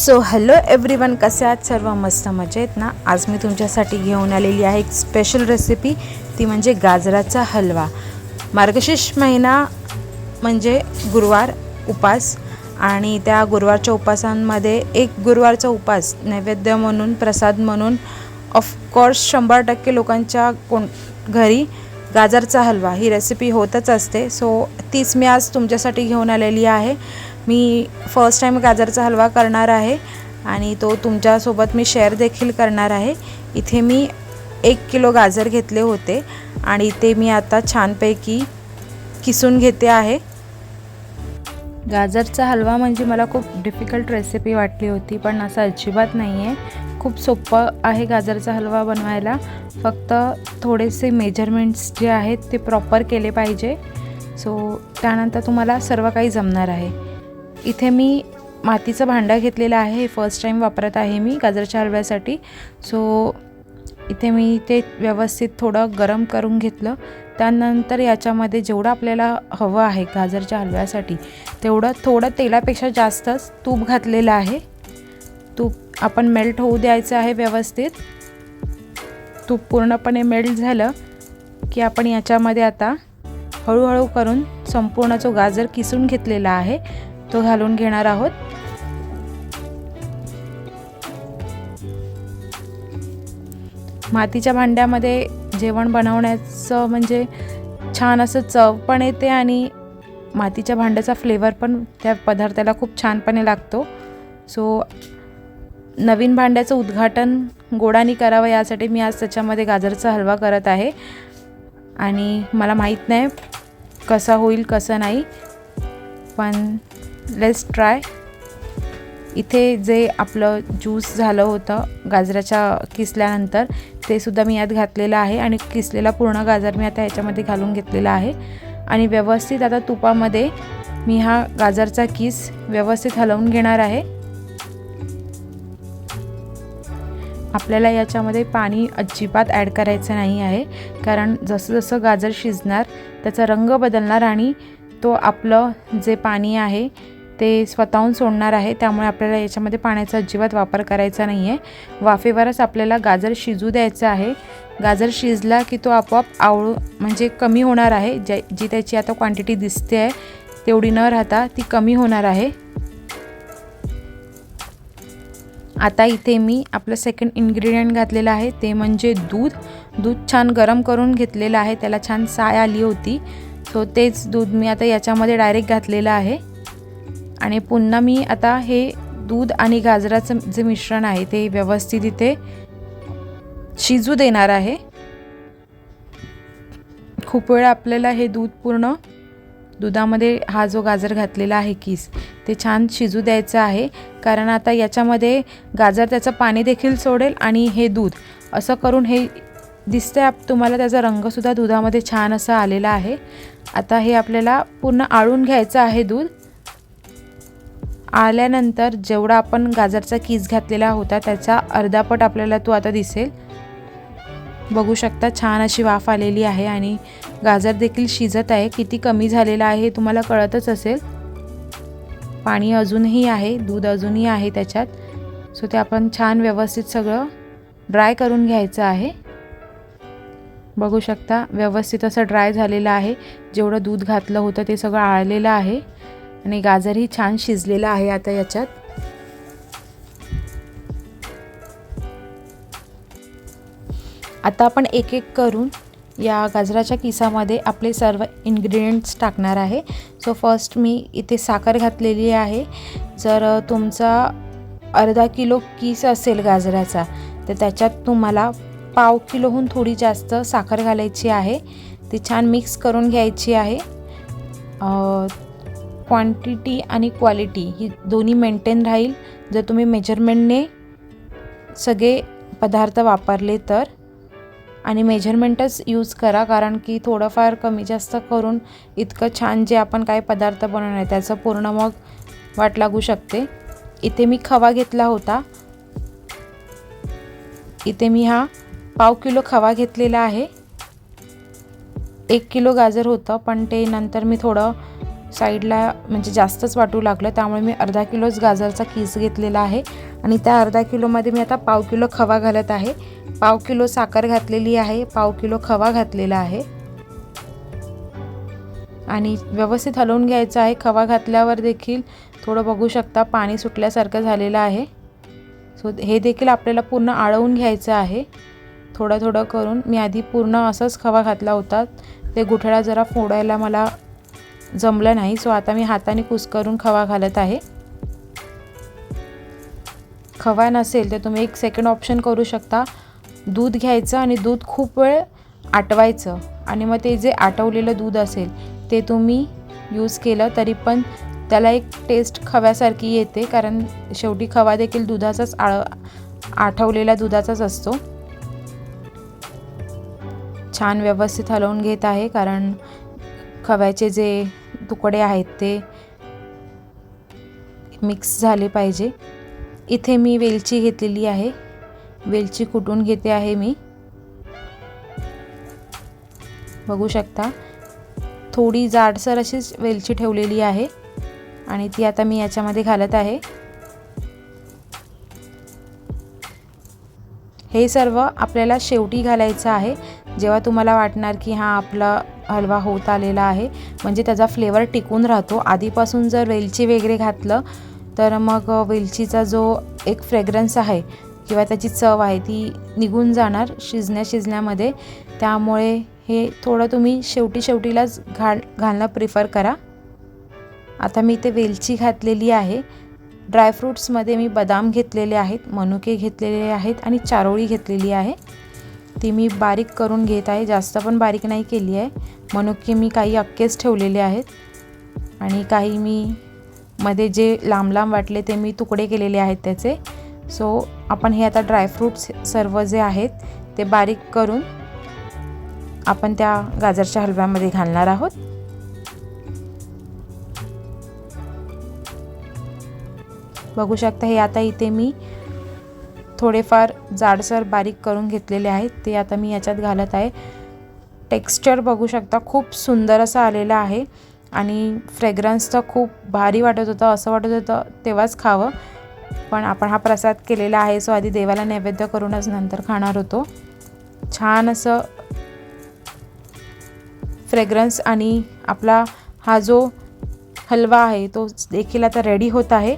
So hello every one कसे आहात? सर्व मस्त मजेत ना? आज मी तुमच्यासाठी घेऊन आलेली आहे एक स्पेशल रेसिपी ती म्हणजे गाजराचा हलवा. मार्गशीर्ष महिना म्हणजे गुरुवार उपास आणि त्या गुरुवारच्या उपासांमध्ये एक गुरुवारचा उपास नैवेद्य म्हणून प्रसाद म्हणून ऑफकोर्स शंभर टक्के लोकांच्या कोण घरी गाजरचा हलवा ही रेसिपी होतच असते. सो तीच मी आज तुमच्यासाठी घेऊन आलेली आहे. मी फर्स्ट टाईम गाजरचा हलवा करणार आहे आणि तो तुमच्यासोबत मी शेअर देखील करणार आहे. इथे मी एक किलो गाजर घेतले होते आणि ते मी आता छानपैकी किसून घेते आहे. गाजरचा हलवा म्हणजे मला खूप डिफिकल्ट रेसिपी वाटली होती पण असं अजिबात नाही आहे खूप सोपं आहे गाजरचा हलवा बनवायला. फक्त थोडेसे मेजरमेंट्स जे आहेत ते प्रॉपर केले पाहिजे. सो त्यानंतर तुम्हाला सर्व काही जमणार आहे. इथे मी मातीचं भांडं घेतलेलं आहे. हे फर्स्ट टाईम वापरत आहे मी गाजरच्या हलव्यासाठी. सो इथे मी ते व्यवस्थित थोडं गरम करून घेतलं. त्यानंतर याच्यामध्ये जेवढं आपल्याला हवं आहे गाजरच्या हलव्यासाठी तेवढं थोडं तेलापेक्षा जास्तच तूप घातलेलं आहे. तूप आपण मेल्ट होऊ द्यायचं आहे व्यवस्थित. तूप पूर्णपणे मेल्ट झालं की आपण याच्यामध्ये आता हळूहळू करून संपूर्ण जो गाजर किसून घेतलेला आहे तो घालून घेणार आहोत. मातीच्या भांड्यामध्ये जेवण बनवण्याचं म्हणजे छान असं चव पण येते आणि मातीच्या भांड्याचा फ्लेवर पण त्या पदार्थाला खूप छानपणे लागतो. सो नवीन भांड्याचं उद्घाटन गोडानी करावं यासाठी मी आज त्याच्यामध्ये गाजरचा हलवा करत आहे. आणि मला माहीत नाही कसा होईल कसं नाही पण लेट्स ट्राय इथे जे आपलं ज्यूस झालं होतं गाजराच्या किसल्यानंतर ते सुद्धा मी यात घातलेलं आहे आणि किसलेला पूर्ण गाजर मी आता ह्याच्यामध्ये घालून घेतलेला आहे. आणि व्यवस्थित आता तुपामध्ये मी हा गाजरचा किस व्यवस्थित हलवून घेणार आहे. आपल्याला याच्यामध्ये पाणी अजिबात ॲड करायचं नाही आहे. कारण जसं जसं गाजर शिजणार त्याचा रंग बदलणार आणि तो आपलं जे पाणी आहे ते स्वतःहून सोडणार आहे त्यामुळे आपल्याला याच्यामध्ये पाण्याचा अजिबात वापर करायचा नाही आहे वाफेवरच आपल्याला गाजर शिजू द्यायचं आहे. गाजर शिजला की तो आपोआप आवळू म्हणजे कमी होणार आहे. ज्या जी त्याची आता क्वांटिटी दिसते आहे तेवढी न राहता ती कमी होणार आहे. आता इथे मी आपलं सेकंड इन्ग्रेडियंट घातलेलं आहे ते म्हणजे दूध. दूध छान गरम करून घेतलेलं आहे त्याला छान साय आली होती. सो तेच दूध मी आता याच्यामध्ये डायरेक्ट घातलेलं आहे. आणि पुन्हा मी आता हे दूध आणि गाजराचं जे मिश्रण आहे ते व्यवस्थित इथे शिजू देणार आहे. खूप वेळ आपल्याला हे दूध पूर्ण दुधामध्ये हा जो गाजर घातलेला आहे किस ते छान शिजू द्यायचं आहे. कारण आता याच्यामध्ये गाजर त्याचं पाणी देखील सोडेल आणि हे दूध असं करून हे दिसतंय आप तुम्हाला त्याचा रंगसुद्धा दुधामध्ये छान असा आलेला आहे. आता हे आपल्याला पूर्ण आळून घ्यायचं आहे दूध. आल्यानंतर जेवढा आपण गाजरचा कीस घातलेला होता त्याचा अर्धापट आपल्याला तो आता दिसेल. बघू शकता छान अशी वाफ आलेली आहे आणि गाजर देखील शिजत आहे. किती कमी झालेलं आहे हे तुम्हाला कळतच असेल. पाणी अजूनही आहे दूध अजूनही आहे त्याच्यात. सो ते आपण छान व्यवस्थित सगळं ड्राय करून घ्यायचं आहे. बघू शकता व्यवस्थित असं ड्राय झालेलं आहे. जेवढं दूध घातलं होतं ते सगळं आळलेलं आहे. आणि गाजरही छान शिजलेलं आहे आता याच्यात. आता आपण एक एक करून या गाजराच्या किसामध्ये आपले सर्व इन्ग्रेडियंट्स टाकणार आहे. सो फर्स्ट मी इथे साखर घातलेली आहे. जर तुमचा अर्धा किलो किस असेल गाजराचा तर त्याच्यात तुम्हाला पाव किलोहून थोडी जास्त साखर घालायची आहे. ती छान मिक्स करून घ्यायची आहे. क्वांटिटी आणि क्वालिटी ही दोन्ही मेंटेन राहील. जर तुम्ही मेजरमेंटने सगळे पदार्थ वापरले तर. आणि मेजरमेंटच यूज करा कारण की थोडंफार कमी जास्त करून इतकं छान जे आपण काय पदार्थ बनवणार आहे त्याचं पूर्ण मग वाट लागू शकते. इथे मी खवा घेतला होता. इथे मी हा पाव किलो खवा घेतलेला आहे. एक किलो गाजर होतं पण ते नंतर मी थोडं साईडला म्हणजे जास्तच वाटू लागलं त्यामुळे मी अर्धा किलोच गाजरचा किस घेतलेला आहे. आणि त्या अर्धा किलोमध्ये मी आता पाव किलो खवा घालत आहे. पाव किलो साखर घातलेली आहे पाव किलो खवा घातलेला आहे. आणि व्यवस्थित हलवून घ्यायचं आहे. खवा घातल्यावर देखील थोडं बघू शकता पाणी सुटल्यासारखं झालेलं आहे. सो हे देखील आपल्याला पूर्ण आळवून घ्यायचं आहे. थोडं थोडं करून मी आधी पूर्ण असंच खवा घातला होता. ते गुठळा जरा फोडायला मला जमलं नाही. सो आता मी हाताने कुस्करून खवा घालत आहे. खवा नसेल तर तुम्ही एक सेकंड ऑप्शन करू शकता. दूध घ्यायचं आणि दूध खूप वेळ आटवायचं. आणि मग ते जे आटवलेलं दूध असेल ते तुम्ही यूज केलं तरी पण त्याला एक टेस्ट खव्यासारखी येते. कारण शेवटी खवा देखील दुधाचाच आळ आठवलेल्या दुधाचाच असतो. छान व्यवस्थित हलवून घेत आहे. कारण खव्याचे जे तुकडे आहेत ते मिक्स झाले पाहिजे. इथे मी वेलची घेतलेली आहे. वेलची कुटून घेते आहे मी. बघू शकता. थोडी जाडसर अशीच वेलची ठेवलेली आहे आणि ती आता मी याच्यामध्ये घालत आहे. हे सर्व आपल्याला शेवटी घालायचं आहे. जेव्हा तुम्हाला वाटणार की हा आपला हलवा होत आलेला आहे म्हणजे त्याचा फ्लेवर टिकून राहतो. आधीपासून जर वेलची वगैरे घातलं तर मग वेलचीचा जो एक फ्रेग्रन्स आहे किंवा त्याची चव आहे ती निघून जाणार शिजण्या शिजण्यामध्ये. त्यामुळे हे थोडं तुम्ही शेवटी शेवटीलाच घाल घालणं प्रिफर करा. आता मी इथे वेलची घातलेली आहे. ड्रायफ्रूट्समध्ये मी बदाम घेतलेले आहेत मनुके घेतलेले आहेत आणि चारोळी घेतलेली आहे. ती मी बारीक करून घेत आहे. जास्त पण बारीक नाही केली आहे. मनुके मी काही अक्केच ठेवलेले आहेत. आणि काही मी मध्ये जे लांब लांब वाटले ते मी तुकडे केलेले आहेत त्याचे. सो आपण हे आता ड्रायफ्रूट्स सर्व जे आहेत ते बारीक करून आपण त्या गाजरच्या हलव्यामध्ये घालणार आहोत. बघू शकता हे आता इथे मी थोडेफार जाडसर बारीक करून घेतलेले आहेत. ते आता मी याच्यात घालत आहे. टेक्स्चर बघू शकता खूप सुंदर असं आलेलं आहे आणि फ्रेग्रन्स तर खूप भारी वाटत होतं असं वाटत होतं तेव्हाच खावं. पण आपण हा प्रसाद केलेला आहे सो आधी देवाला नैवेद्य करूनच नंतर खाणार होतो. छान असं फ्रेग्रन्स आणि आपला हा जो हलवा आहे तो देखील आता रेडी होत आहे.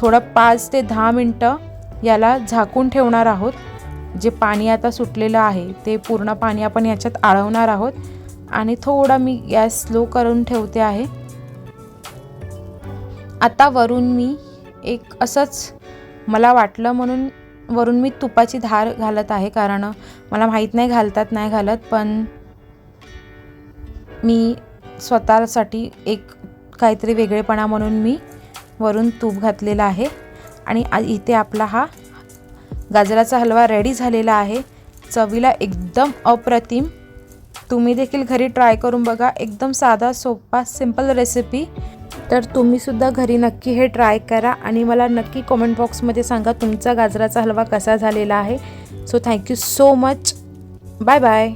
थोडं पाच ते दहा मिनटं याला झाकून ठेवणार आहोत. जे पाणी आता सुटलेलं आहे ते पूर्ण पाणी आपण याच्यात आळवणार आहोत. आणि थोडा मी गॅस स्लो करून ठेवते आहे. आता वरून मी एक असंच मला वाटलं म्हणून वरून मी तुपाची धार घालत आहे कारण मला माहीत नाही घालतात नाही घालत पण मी स्वतःसाठी एक काहीतरी वेगळेपणा म्हणून मी वरून तूप घातलेलं आहे. आणि इथे आपला हा गाजराचा हलवा रेडी झालेला आहे. चवीला एकदम अप्रतिम. तुम्ही देखील घरी ट्राय करून बघा. एकदम साधा सोपा सिंपल रेसिपी तर तुम्हीसुद्धा घरी नक्की हे ट्राय करा आणि मला नक्की कॉमेंट बॉक्समध्ये सांगा तुमचा गाजराचा हलवा कसा झालेला आहे. So thank you so much bye bye